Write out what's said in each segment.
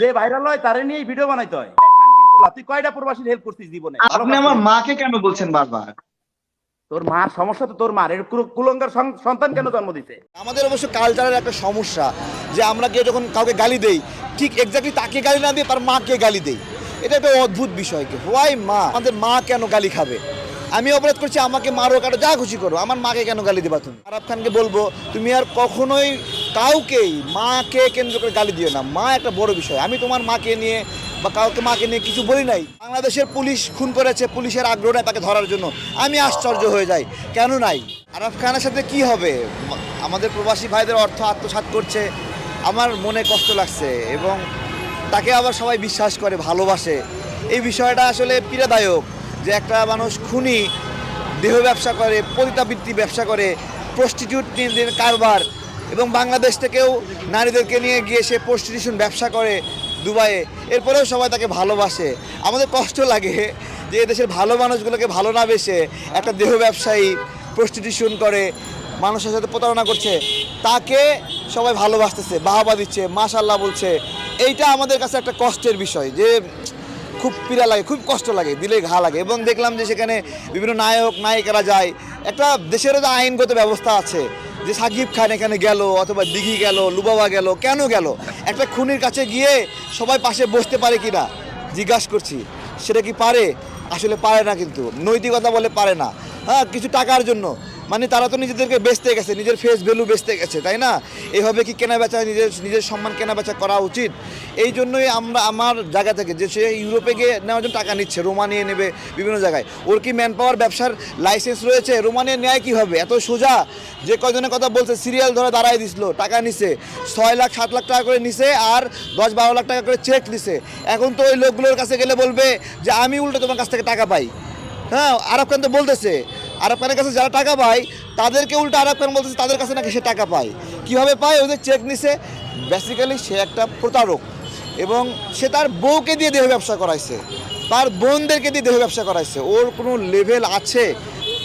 যে ভাইরাল হয় তারে নিয়ে ভিডিও বানাইতে হয়। তুই কয়টা প্রবাসীর হেল্প করছিস জীবনে? আপনি আমার মাকে কেন বলছেন বারবার? তোর মার সমস্যা তো তোর মার। এর কুলঙ্গার সন্তান কেন জন্ম দিতে আমাদের অবশ্য কালচারের একটা সমস্যা যে আমরা কেউ যখন কাউকে গালি দেই ঠিক এক্স্যাক্টলি তাকে গালি না দিয়ে তার মাকে গালি দেই। এটা একটা অদ্ভুত বিষয় কি? হোয়াই মা আমাদের মা কেন গালি খাবে? আমি অপরাধ করছি আমাকে মারো কাটো যা খুশি করো। আমার মাকে কেন গালি দেবা তুমি? আরব খানকে বলব তুমি আর কখনোই কাউকেই মাকে কেন্দ্র করে গালি দিও না। মা একটা বড় বিষয়। আমি তোমার মাকে নিয়ে বা কাউকে মাকে নিয়ে কিছু বলি নাই। বাংলাদেশের পুলিশ খুন করেছে, পুলিশের আগ্রহ নেই তাকে ধরার জন্য। আমি আশ্চর্য হয়ে যাই। কেন নাই? আরব খানের সাথে কি হবে? আমাদের প্রবাসী ভাইদের অর্থ আত্মসাৎ করছে। আমার মনে কষ্ট লাগছে এবং তাকে আবার সবাই বিশ্বাস করে, ভালোবাসে। এই বিষয়টা আসলে পীড়াদায়ক যে একটা মানুষ খুনি, দেহ ব্যবসা করে, পতিতাবৃত্তি ব্যবসা করে প্রস্টিটিউট কারবার এবং বাংলাদেশ থেকেও নারীদেরকে নিয়ে গিয়ে সে প্রস্টিটিউশন ব্যবসা করে দুবাইয়ে। এরপরেও সবাই তাকে ভালোবাসে। আমাদের কষ্ট লাগে যে দেশের ভালো মানুষগুলোকে ভালো না বেসে একটা দেহ ব্যবসায়ী প্রস্টিটিউশন করে, মানুষের সাথে প্রতারণা করছে। তাকে সবাই ভালোবাসতেছে, বাহাবা দিচ্ছে মাশাল্লাহ বলছে। এইটা আমাদের কাছে একটা কষ্টের বিষয় যে খুব পীড়া লাগে, খুব কষ্ট লাগে, দিলে ঘা লাগে। এবং দেখলাম যে সেখানে বিভিন্ন নায়ক, নায়িকারা যায়। একটা দেশেরও যে আইনগত ব্যবস্থা আছে যে সাকিব খান এখানে গেল অথবা দিঘি গেল, লুবাবা গেল, কেন গেল? একটা খুনির কাছে গিয়ে সবাই পাশে বসতে পারে কি না জিজ্ঞাসা করছি। সেটা কি পারে? আসলে পারে না কিন্তু। নৈতিকতা বলে পারে না। হ্যাঁ কিছু টাকার জন্য। মানে তারা তো নিজেদেরকে বেচতে গেছে, নিজের ফেস ভ্যালু বেচতে গেছে, তাই না? এইভাবে কি কেনা বেচা নিজের নিজের সম্মান কেনা বেচা করা উচিত? এই জন্যই আমরা আমার জায়গা থেকে যে সে ইউরোপে গিয়ে নেওয়ার জন্য টাকা নিচ্ছে, রোমানিয়ে নেবে বিভিন্ন জায়গায়। ওর কি ম্যান পাওয়ার ব্যবসার লাইসেন্স রয়েছে? রোমানিয়ে নেয় কীভাবে? এত সোজা? যে কয়জনের কথা বলছে সিরিয়াল ধরে দাঁড়ায় দিছিল, টাকা নিছে। ছয় লাখ, সাত লাখ টাকা করে নিছে আর দশ, বারো লাখ টাকা করে চেক নিছে এখন তো ওই লোকগুলোর কাছে গেলে বলবে যে, আমি উল্টো তোমার কাছ থেকে টাকা পাই। হ্যাঁ আরব খান তো বলতেছে আরব কাছে যারা টাকা পায়, তাদেরকে উল্টো আরব খান বলতেছে তাদের কাছে নাকি সে টাকা পায়। কীভাবে পায়? ওদের চেক নিছে। বেসিক্যালি সে একটা প্রতারক এবং সে তার বউকে দিয়ে দেহ ব্যবসা করাইছে। তার বোনদেরকে দিয়ে দেহ ব্যবসা করাইছে। ওর কোনো লেভেল আছে?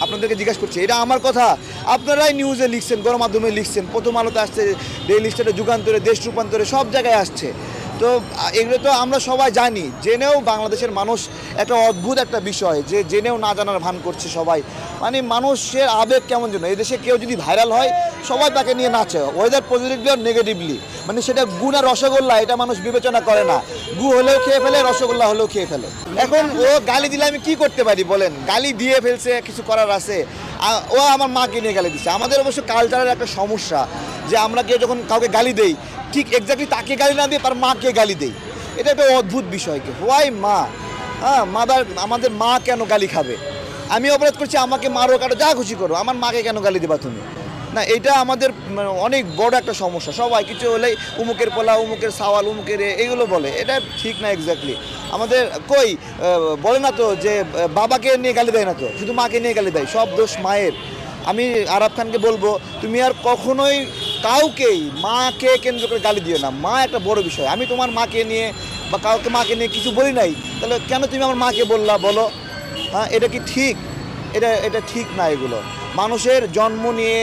আপনাদেরকে জিজ্ঞাসা করছি। এটা আমার কথা। আপনারাই নিউজে লিখছেন, গণমাধ্যমে লিখছেন, প্রথম আলোতে আসছে ডেইলি স্টেটে যুগান্তরে, দেশ রূপান্তরে, সব জায়গায় আসছে। তো এগুলো তো আমরা সবাই জানি। জেনেও বাংলাদেশের মানুষ একটা অদ্ভুত একটা বিষয় যে জেনেও না জানার ভান করছে সবাই। মানে মানুষের আবেগ কেমন যেন এই দেশে কেউ যদি ভাইরাল হয়, সবাই তাকে নিয়ে নাচে। ওয়েদার পজিটিভলি আর নেগেটিভলি মানে সেটা গু না রসগোল্লা, এটা মানুষ বিবেচনা করে না। গু হলেও খেয়ে ফেলে, রসগোল্লা হলেও খেয়ে ফেলে। এখন ও গালি দিলে আমি কি করতে পারি বলেন? গালি দিয়ে ফেলছে, কিছু করার আছে। ও আমার মাকে নিয়ে গালি দিচ্ছে। আমাদের অবশ্য কালচারের একটা সমস্যা যে আমরা কেউ যখন কাউকে গালি দেই ঠিক এক্স্যাক্টলি তাকে গালি না দিয়ে তার মাকে গালি দেই। এটা একটা অদ্ভুত বিষয় কি। হোয়াই মা? হ্যাঁ মাদার আমাদের মা কেন গালি খাবে? আমি অপরাধ করছি, আমাকে মারো, কাটো, যা খুশি করো। আমার মাকে কেন গালি দেবা তুমি? না, এটা আমাদের মানে অনেক বড় একটা সমস্যা। সবাই কিছু হলেই উমুকের পোলা, উমুকের সাওয়াল, উমুকের এইগুলো বলে। এটা ঠিক না এক্স্যাক্টলি আমাদের কই বলে না তো যে বাবাকে নিয়ে গালি দেয় না তো? শুধু মাকে নিয়ে গালি দেয়, সব দোষ মায়ের। আমি আরব খানকে বলব, তুমি আর কখনোই কাউকেই মাকে কেন্দ্র করে গালি দিও না। মা একটা বড় বিষয়। আমি তোমার মাকে নিয়ে বা কাউকে মাকে নিয়ে কিছু বলি নাই, তাহলে কেন তুমি আমার মাকে বললা বলো? হ্যাঁ এটা কি ঠিক? এটা এটা ঠিক না এগুলো। মানুষের জন্ম নিয়ে,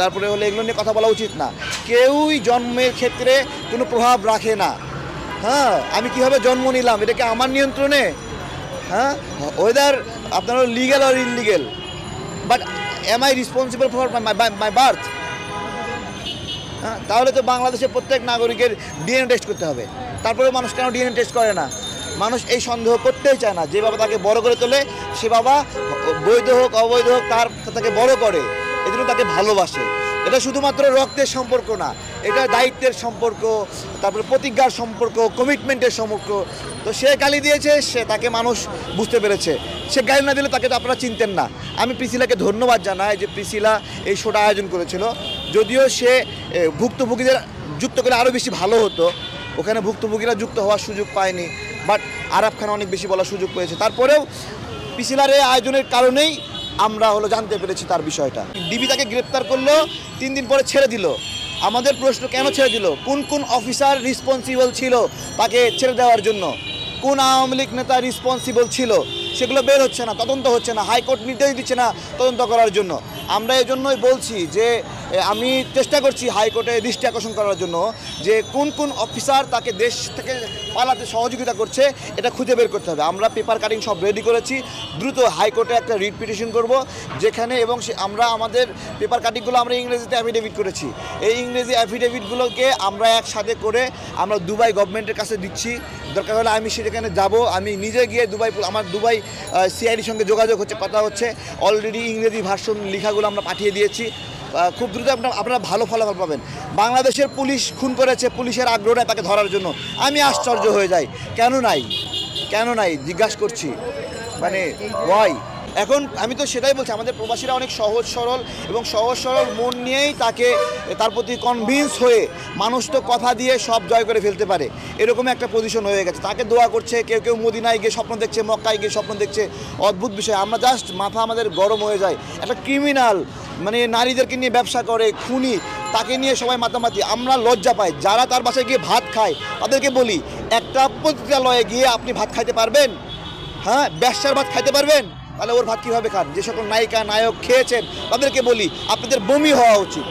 তারপরে হলে এগুলো নিয়ে কথা বলা উচিত না। কেউই জন্মের ক্ষেত্রে কোনো প্রভাব রাখে না। হ্যাঁ আমি কীভাবে জন্ম নিলাম? এটা কি আমার নিয়ন্ত্রণে? হ্যাঁ ওয়েদার আপনার legal R illegal but am I responsible for my my birth হ্যাঁ তাহলে তো বাংলাদেশের প্রত্যেক নাগরিকের ডিএনএ টেস্ট করতে হবে। তারপরে মানুষ কেন ডিএনএ টেস্ট করে না? মানুষ এই সন্দেহ করতেই চায় না। যে বাবা তাকে বড় করে তোলে, সে বাবা বৈধ হোক, অবৈধ হোক, তার তাকে বড় করে। এজন্য তাকে ভালোবাসে। এটা শুধুমাত্র রক্তের সম্পর্ক না এটা দায়িত্বের সম্পর্ক, তারপরে প্রতিজ্ঞার সম্পর্ক কমিটমেন্টের সম্পর্ক। তো সে গালি দিয়েছে, সে তাকে মানুষ বুঝতে পেরেছে। সে গালি না দিলে তাকে তো আপনারা চিনতেন না। আমি প্রিসিলাকে ধন্যবাদ জানাই যে প্রিসিলা এই শোটা আয়োজন করেছিল। যদিও সে ভুক্তভোগীদের যুক্ত করে আরও বেশি ভালো হতো। ওখানে ভুক্তভোগীরা যুক্ত হওয়ার সুযোগ পায়নি বাট আরব খান অনেক বেশি বলার সুযোগ পেয়েছে। তারপরেও পিসিলার এই আয়োজনের কারণেই আমরা হলো জানতে পেরেছি তার বিষয়টা। ডিবি তাকে গ্রেপ্তার করল, তিন দিন পরে ছেড়ে দিল। আমাদের প্রশ্ন কেন ছেড়ে দিল? কোন কোন অফিসার রিসপন্সিবল ছিল তাকে ছেড়ে দেওয়ার জন্য? কোন আওয়ামী লীগ নেতা রিসপন্সিবল ছিল? সেগুলো বের হচ্ছে না, তদন্ত হচ্ছে না, হাইকোর্ট নির্দেশ দিচ্ছে না তদন্ত করার জন্য। আমরা এই জন্যই বলছি যে আমি চেষ্টা করছি হাইকোর্টে দৃষ্টি আকর্ষণ করার জন্য যে কোন কোন অফিসার তাকে দেশ থেকে পালাতে সহযোগিতা করছে, এটা খুঁজে বের করতে হবে। আমরা পেপার কাটিং সব রেডি করেছি। দ্রুত হাইকোর্টে একটা রিট পিটিশন করব, যেখানে এবং আমরা আমাদের পেপার কাটিংগুলো আমরা ইংরেজিতে অ্যাফিডেভিট করেছি। এই ইংরেজি অ্যাফিডেভিটগুলোকে আমরা একসাথে করে আমরা দুবাই গভর্নমেন্টের কাছে দিচ্ছি। দরকার হলে আমি সেখানে যাব, আমি নিজে গিয়ে দুবাই আমার দুবাই সিআইডির সঙ্গে যোগাযোগ হচ্ছে কথা হচ্ছে। অলরেডি ইংরেজি ভার্সন লেখাগুলো আমরা পাঠিয়ে দিয়েছি। খুব দ্রুত আপনার আপনারা ভালো ফলাফল পাবেন। বাংলাদেশের পুলিশ খুন করেছে, পুলিশের আগ্রহ নেয় তাকে ধরার জন্য। আমি আশ্চর্য হয়ে যাই। কেন নাই? কেন নাই? জিজ্ঞাসা করছি। মানে ওয়াই এখন আমি তো সেটাই বলছি, আমাদের প্রবাসীরা অনেক সহজ সরল এবং সহজ সরল মন নিয়েই তাকে, তার প্রতি কনভিন্স হয়ে মানুষ তো কথা দিয়ে সব জয় করে ফেলতে পারে। এরকম একটা পজিশন হয়ে গেছে। তাকে দোয়া করছে, কেউ কেউ মদিনায় গিয়ে স্বপ্ন দেখছে, মক্কায় গিয়ে স্বপ্ন দেখছে। অদ্ভুত বিষয়। আমরা জাস্ট মাথা আমাদের গরম হয়ে যায়। একটা ক্রিমিনাল মানে নারীদেরকে নিয়ে ব্যবসা করে, খুনি, তাকে নিয়ে সবাই মাতামাতি। আমরা লজ্জা পাই। যারা তার বাসায় গিয়ে ভাত খায়, তাদেরকে বলি, একটা পতিতালয়ে গিয়ে আপনি ভাত খাইতে পারবেন? হ্যাঁ ব্যবসার ভাত খাইতে পারবেন? তাহলে ওর ভাত কীভাবে খান? যে সকল নায়িকা, নায়ক খেয়েছেন, তাদেরকে বলি, আপনাদের বমি হওয়া উচিত।